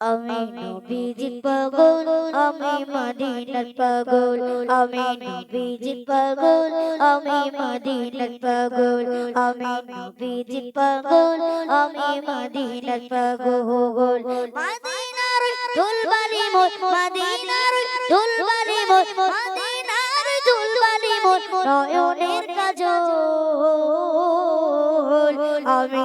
আমি নবীজি পাগল আমি মদিনার পাগল আমি নবীজি পাগল আমি মদিনার পাগল আমি নবীজি পাগল আমি মদিনার পাগল। মদিনার দুলবালি মোর মদিনার দুলবালি মোর মদিনার দুলবালি মোর নয়নের কাজল। আমি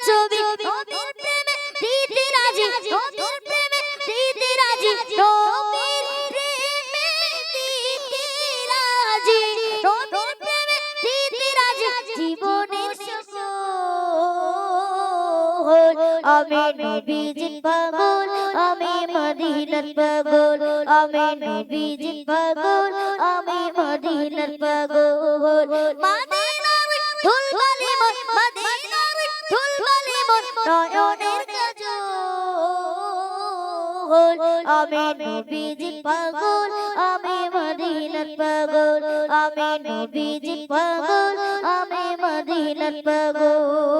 ছবি নবীর প্রেমে দিতে রাজি নবীর প্রেমে দিতে রাজি নবীর প্রেমে দিতে রাজি নবীর প্রেমে দিতে রাজি জীবনের সকল আমি নবীজি পাগল আমি মদিনার পাগল আমি নবীজি পাগল আমি মদিনার পাগল মদিনার ধুলবালি মন মদিনার ধুলবালি মন নয়নের কাজল আমি নবীজি পাগল আমি মদিনার পাগল আমি নবীজি পাগল আমি মদিনার পাগল